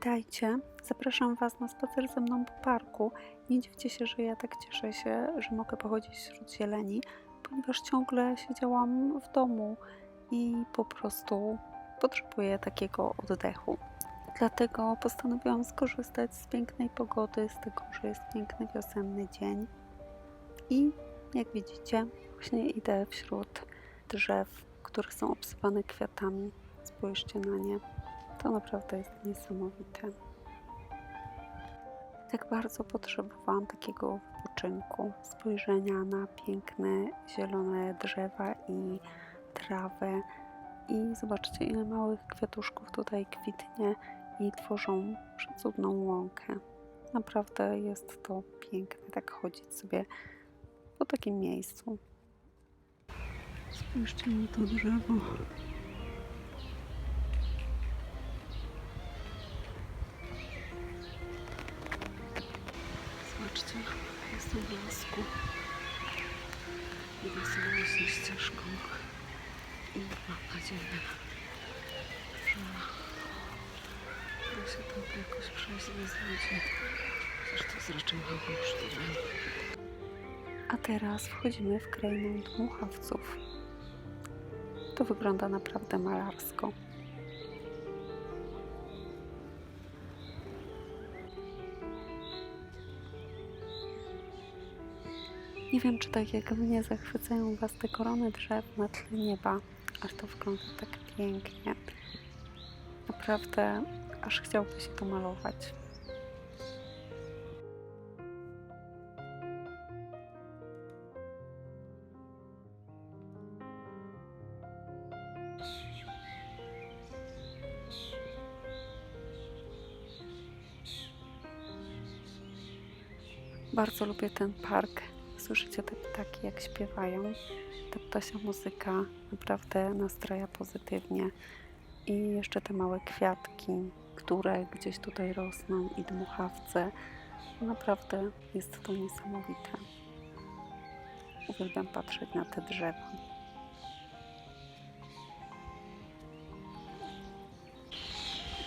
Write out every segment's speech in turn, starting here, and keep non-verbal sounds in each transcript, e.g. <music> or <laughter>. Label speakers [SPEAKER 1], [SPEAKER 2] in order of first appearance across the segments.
[SPEAKER 1] Witajcie. Zapraszam Was na spacer ze mną po parku. Nie dziwcie się, że ja tak cieszę się, że mogę pochodzić wśród zieleni, ponieważ ciągle siedziałam w domu i po prostu potrzebuję takiego oddechu. Dlatego postanowiłam skorzystać z pięknej pogody, z tego, że jest piękny wiosenny dzień. I jak widzicie, właśnie idę wśród drzew, które są obsypane kwiatami. Spójrzcie na nie. To naprawdę jest niesamowite. Tak bardzo potrzebowałam takiego wypoczynku, spojrzenia na piękne zielone drzewa i trawę. I zobaczcie, ile małych kwiatuszków tutaj kwitnie i tworzą przecudną łąkę. Naprawdę jest to piękne, tak chodzić sobie po takim miejscu. Spójrzcie na to drzewo. Zobaczcie, jestem w lasku. Idę sobie właśnie ścieżką i mam nadzieję, że da się tam jakoś przejść bez ludzi. Chociaż to jest raczej mało. A teraz wchodzimy w krainę dmuchawców. To wygląda naprawdę malarsko. Nie wiem, czy tak jak mnie zachwycają Was te korony drzew na tle nieba, ale to wygląda tak pięknie. Naprawdę aż chciałby się to malować. Bardzo lubię ten park. Słyszycie te ptaki, jak śpiewają. Ta ptasia muzyka naprawdę nastraja pozytywnie. I jeszcze te małe kwiatki, które gdzieś tutaj rosną i dmuchawce. Naprawdę jest to niesamowite. Uwielbiam patrzeć na te drzewa.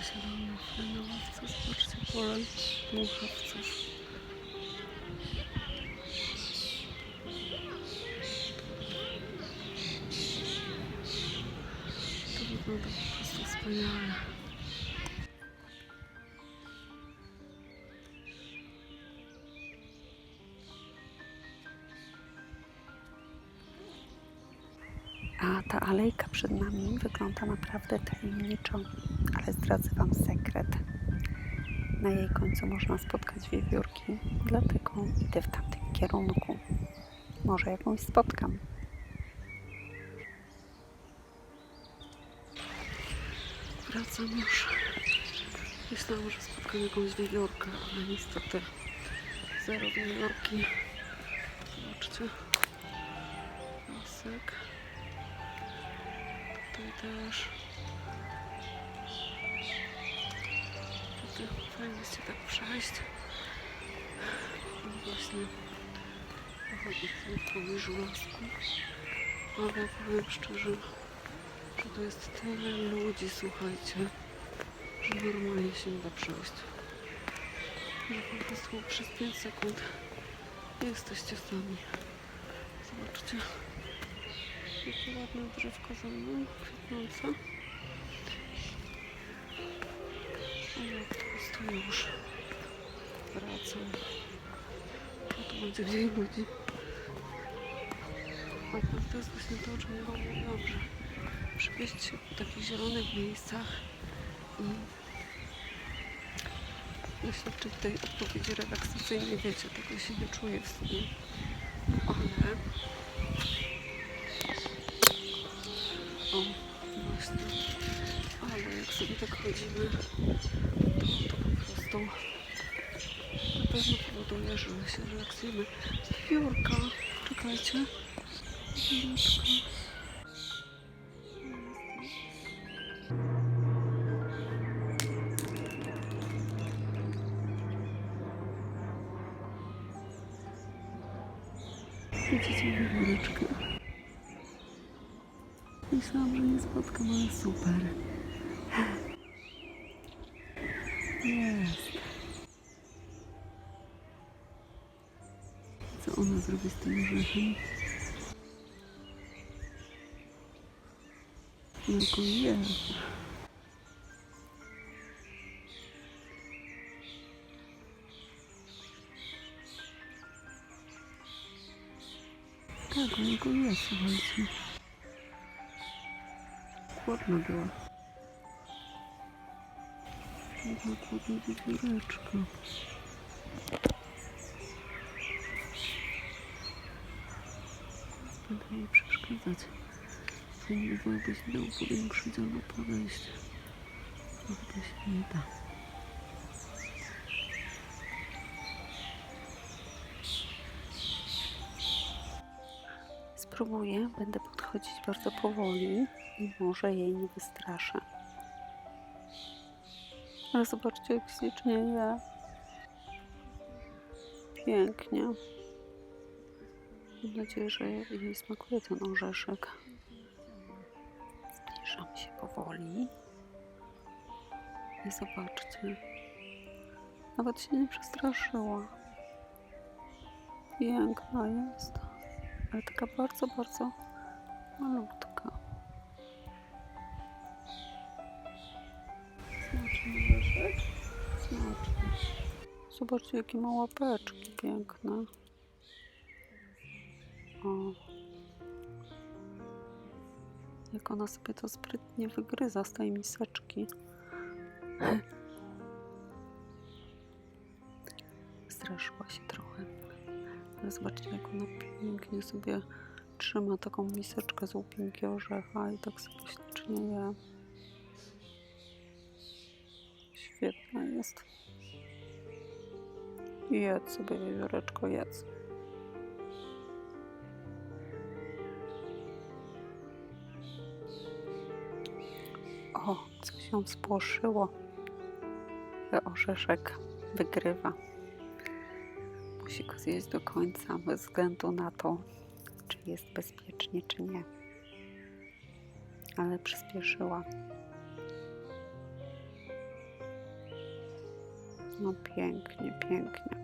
[SPEAKER 1] Zielone frenowce, zobaczcie pole dmuchawców. Po prostu wspaniale. A ta alejka przed nami wygląda naprawdę tajemniczo, ale zdradzę Wam sekret. Na jej końcu można spotkać wiewiórki, dlatego idę w tamtym kierunku. Może jakąś spotkam. Wracam już. Myślałam, że spotkam jakąś wiewiórkę, ale niestety zero wiewiórki. Zobaczcie. Lasek. Tutaj też. Tutaj fajnie się tak przejść. I właśnie pochodzić sobie w pobliżu lasku. Ale powiem szczerze, to jest tyle ludzi, słuchajcie, że normalnie się nie da przejść. Że po prostu przez 5 sekund jesteście sami. Zobaczcie, jakie ładne drzewko za mną, kwitnące. A ja po prostu już wracam. A tu będzie mniej ludzi. A to jest właśnie to, o czym Wam mówiłam, przywieźć się po takich zielonych miejscach i doświadczyć tej odpowiedzi relaksacyjnej, wiecie, tego się nie czuję w sobie. Ale o, właśnie, ale jak sobie tak chodzimy, to, to po prostu na pewno powoduje, że się relaksujemy. Piórka, czekajcie. Piórka. Myślałam, że nie spotkam, ale super. Jest. Co ona zrobi z tym orzechem? Jaka jest. Tak, go jest, słuchajcie. Chłodna była. Jedna chłodna wiewióreczka. Będę jej przeszkadzać. Fajnie by było, jakby się dało powiększyć albo podejść. No chyba się nie da. Spróbuję, będę podchodzić bardzo powoli i może jej nie wystraszę. Ale zobaczcie, jak ślicznie je. Pięknie. Mam nadzieję, że jej smakuje ten orzeszek. Zbliżam się powoli. I zobaczcie. Nawet się nie przestraszyła. Piękna jest. Ale taka bardzo, bardzo malutka. Smaczny orzeszek? Smaczny. Zobaczcie, jakie ma łapeczki piękne. O. Jak ona sobie to sprytnie wygryza z tej miseczki. Zobaczcie, jak ona pięknie sobie trzyma taką miseczkę z łupinki orzecha i tak sobie ślicznie je. Świetna jest. Jedz sobie, wiewióreczko, jedz. O, coś ją spłoszyło. Orzeszek wygrywa. Musi go zjeść do końca, bez względu na to, czy jest bezpiecznie, czy nie. Ale przyspieszyła. No pięknie, pięknie.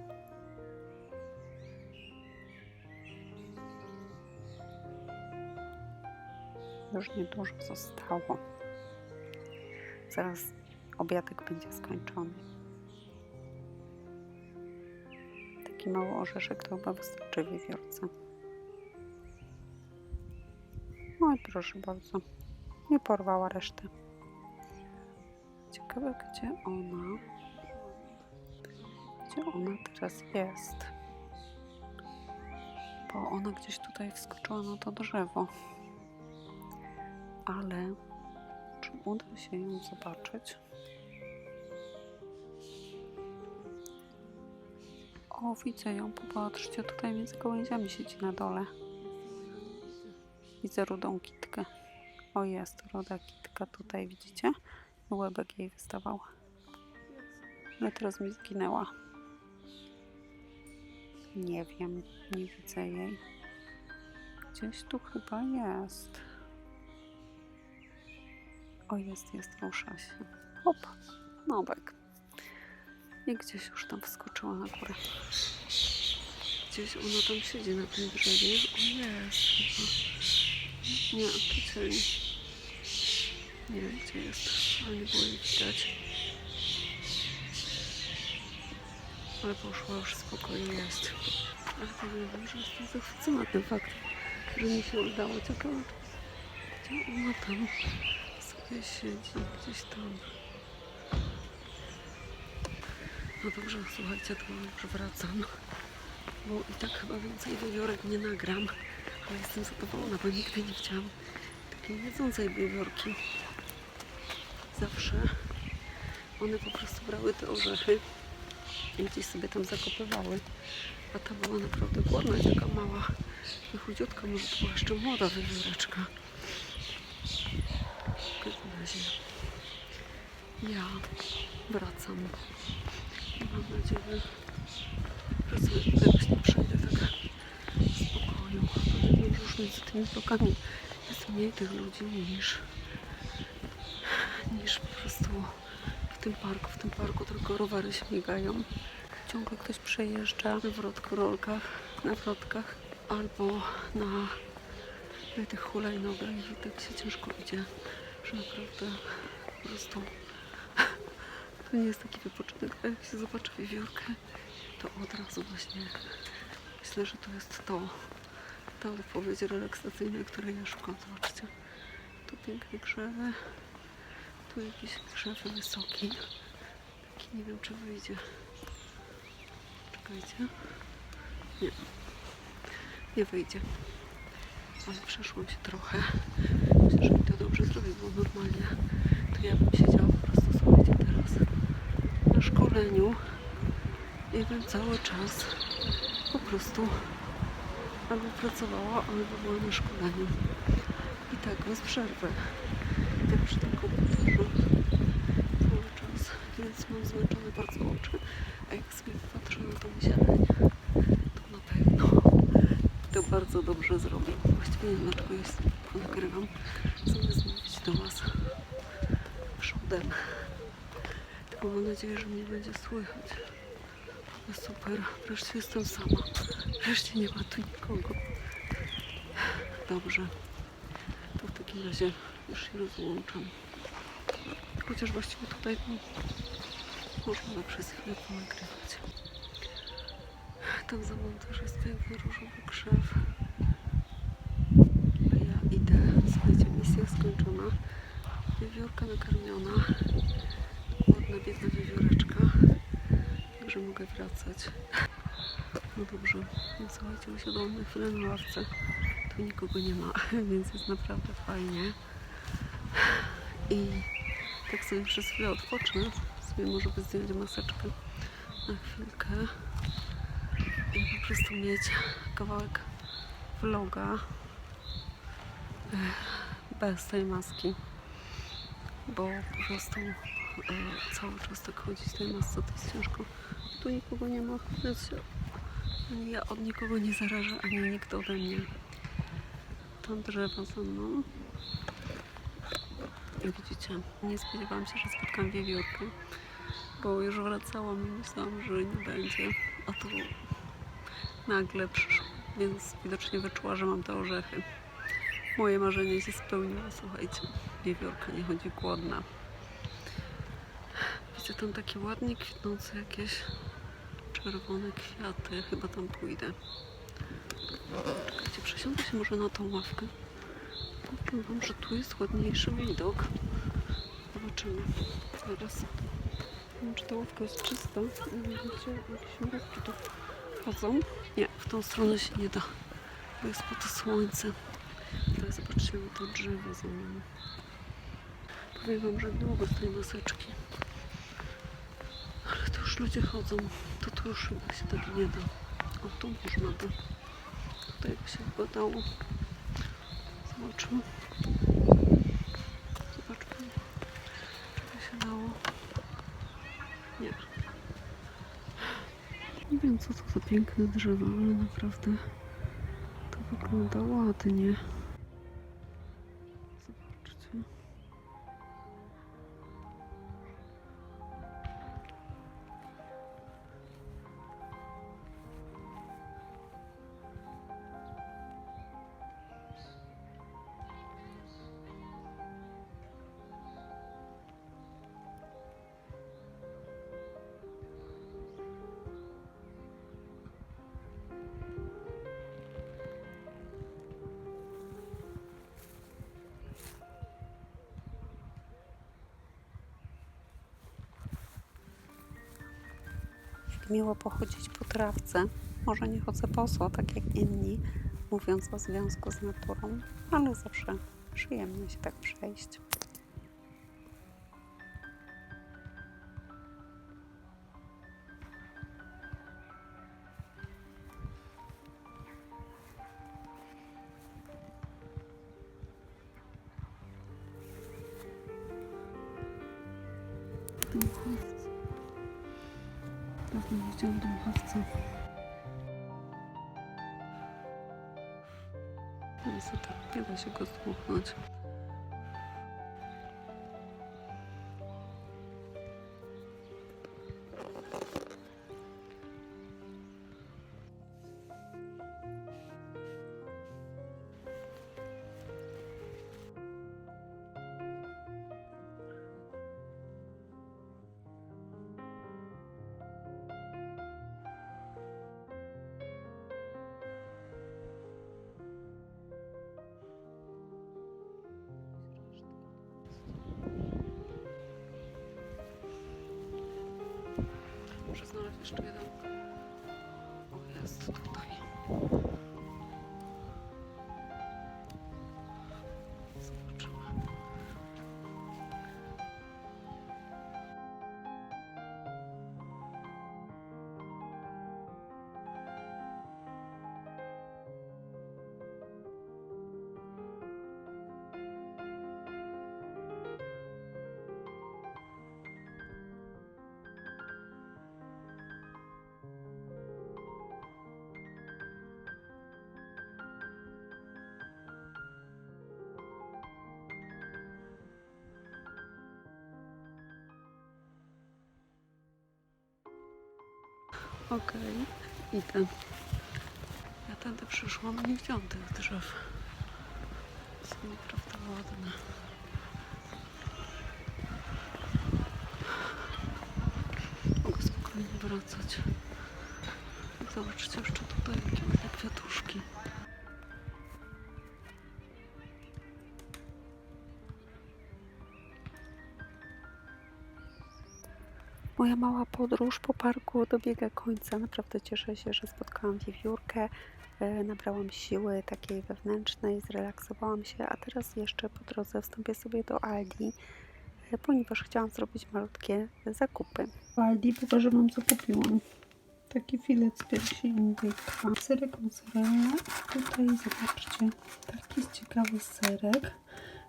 [SPEAKER 1] Już niedużo zostało. Zaraz obiadek będzie skończony. Taki mały orzeszek to chyba wystarczy wiewiórce. No i proszę bardzo. Nie porwała resztę. Ciekawe, gdzie ona. Gdzie ona teraz jest? Bo ona gdzieś tutaj wskoczyła na to drzewo. Ale czy uda się ją zobaczyć? O, widzę ją, popatrzcie, tutaj między gałęziami siedzi na dole. Widzę rudą kitkę. O, jest ruda kitka tutaj, widzicie? Łebek jej wystawał. Ale teraz mi zginęła. Nie wiem, nie widzę jej. Gdzieś tu chyba jest. O, jest, jest, rusza się. Hop, nowek. I gdzieś już tam wskoczyła na górę. Gdzieś ona tam siedzi na tym drzewie. O, jest chyba. Nie, cień. Nie wiem, gdzie jest, ale nie było jej widać. Ale poszła już spokojnie jest. Ale powiem, że jestem zachwycona tym faktem, że mi się udało. Ciekawe, gdzie ona tam sobie siedzi, gdzieś tam. No dobrze, słuchajcie, to już wracam. Bo i tak chyba więcej wiewiórek nie nagram. Ale jestem zadowolona, bo nigdy nie chciałam takiej jedzącej wiewiórki. Zawsze one po prostu brały te orzechy i gdzieś sobie tam zakopywały. A ta była naprawdę głodna i taka mała i chudziutka, może to była jeszcze młoda wiewióreczka. W każdym razie ja wracam. Mam nadzieję, że właśnie przejdę tak spokoju. Powiem, że już między tymi blokami jest mniej tych ludzi niż, niż po prostu w tym parku, w tym parku tylko rowery śmigają. Ciągle ktoś przejeżdża na wrotkorolkach, na wrotkach albo na, na tych hulajnogach i tak się ciężko idzie, że naprawdę po prostu to nie jest taki wypoczynek, a jak się zobaczy wiewiórkę, to od razu właśnie myślę, że to jest to, ta wypowiedź relaksacyjna, której ja szukam. Zobaczcie, tu piękne krzewy, tu jakiś krzew wysoki, taki nie wiem czy wyjdzie. Czekajcie. Nie. Nie wyjdzie. Ale przeszłam się trochę. Myślę, że mi to dobrze zrobi, bo normalnie to ja bym siedziała po prostu, słuchajcie, teraz na szkoleniu bym cały czas po prostu albo pracowała, albo była na szkoleniu. I tak bez przerwy. Tak przy tym komputerze cały czas. Więc mam zmęczone bardzo oczy. A jak sobie patrzę na tą zieleń, to na pewno to bardzo dobrze zrobi. Właściwie nie wiem dlaczego jest nagrywam. Zamiast mówić do Was przodem. Tylko mam nadzieję, że mnie będzie słychać. No super, wreszcie jestem sama. Wreszcie nie ma tu nikogo. Dobrze. To w takim razie już się rozłączam. Chociaż właściwie tutaj no, można przez chwilę ponagrywać. Tam za mną też jest piękny różowy krzew. A ja idę. Słuchajcie, misja skończona. Wiewiórka nakarmiona. Ładna, biedna wiewióreczka. Także mogę wracać. No dobrze. No słuchajcie, usiadłam na chwilę na ławce. Tu nikogo nie ma, <laughs> więc jest naprawdę fajnie. I tak sobie przez chwilę odpocznę. Sobie może by zdjąć maseczkę na chwilkę i po prostu mieć kawałek vloga eh, bez tej maski, bo po prostu e, cały czas tak chodzić tej masce to jest ciężko. Tu nikogo nie ma, więc ja od nikogo nie zarażę, ani nikt ode mnie. Tam drzewa za mną. Widzicie, nie spodziewałam się, że spotkam wiewiórkę, bo już wracałam i myślałam, że nie będzie, a tu nagle przyszło, więc widocznie wyczuła, że mam te orzechy. Moje marzenie się spełniło, słuchajcie. Wiewiórka nie chodzi głodna. Widzę tam takie ładnie kwitnące jakieś czerwone kwiaty. Chyba tam pójdę. Czekajcie, przesiądę się może na tą ławkę. Powiem wam, że tu jest ładniejszy widok. Zobaczymy. Zaraz. Nie wiem, czy ta ławka jest czysta. Nie wiem, gdzie jakieś mrówki tu chodzą. Nie, w tą stronę się nie da, bo jest po to słońce. Teraz zobaczcie na to drzewo za mną. Powiem wam, że długo z tej maseczki. Ale to już ludzie chodzą. To tu już chyba się tak nie da. O, tu można by. Tutaj by się chyba dało. Zobaczmy. Zobaczmy. Czy by się dało. Nie. Nie wiem co to za piękne drzewa, ale naprawdę to wygląda ładnie. Miło pochodzić po trawce. Może nie chodzę boso, tak jak inni, mówiąc o związku z naturą, ale zawsze przyjemnie się tak przejść. Nie da jeszcze jeden. O, jest tutaj. Okej, idę. Ja tędy przyszłam i nie widziałam tych drzew. Są naprawdę ładne. Mogę spokojnie wracać. Zobaczcie jeszcze tutaj, jakie kwiatuszki. Moja mała podróż po parku dobiega końca. Naprawdę cieszę się, że spotkałam wiewiórkę, e, nabrałam siły takiej wewnętrznej, zrelaksowałam się, a teraz jeszcze po drodze wstąpię sobie do Aldi, e, ponieważ chciałam zrobić malutkie zakupy. W Aldi pokażę Wam, co kupiłam. Taki filet z piersi indyka, serek mozzarella. Tutaj zobaczcie, taki ciekawy serek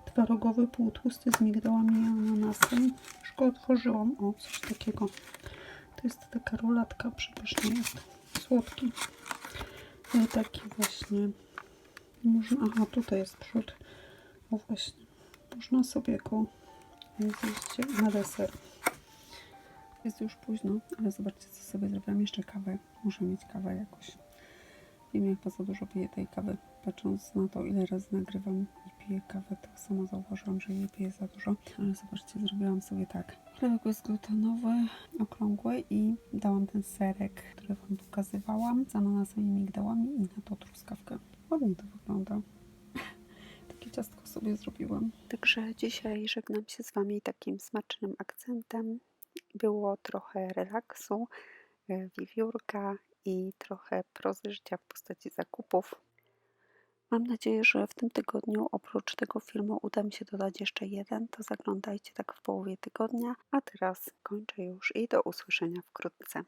[SPEAKER 1] twarogowy, półtłusty z migdałami i ananasem. Go otworzyłam. O, coś takiego. To jest taka rulatka, przepyszny jest. Słodki. I taki właśnie. Można, aha, tutaj jest przód. O właśnie. Można sobie go zjeść na deser. Jest już późno, ale zobaczcie, co sobie zrobiłam. Jeszcze kawę. Muszę mieć kawę jakoś. Wiem, jak bardzo dużo piję tej kawy. Patrząc na to, ile razy nagrywam i piję kawę, to sama zauważyłam, że jej piję za dużo. Ale zobaczcie, zrobiłam sobie tak. Chlebek jest glutenowy, okrągły i dałam ten serek, który Wam pokazywałam, z ananasem i migdałami i na to truskawkę. Ładnie to wygląda. <laughs> Takie ciastko sobie zrobiłam. Także dzisiaj żegnam się z Wami takim smacznym akcentem. Było trochę relaksu, e, wiewiórka i trochę prozy życia w postaci zakupów. Mam nadzieję, że w tym tygodniu oprócz tego filmu uda mi się dodać jeszcze jeden, to zaglądajcie tak w połowie tygodnia. A teraz kończę już i do usłyszenia wkrótce.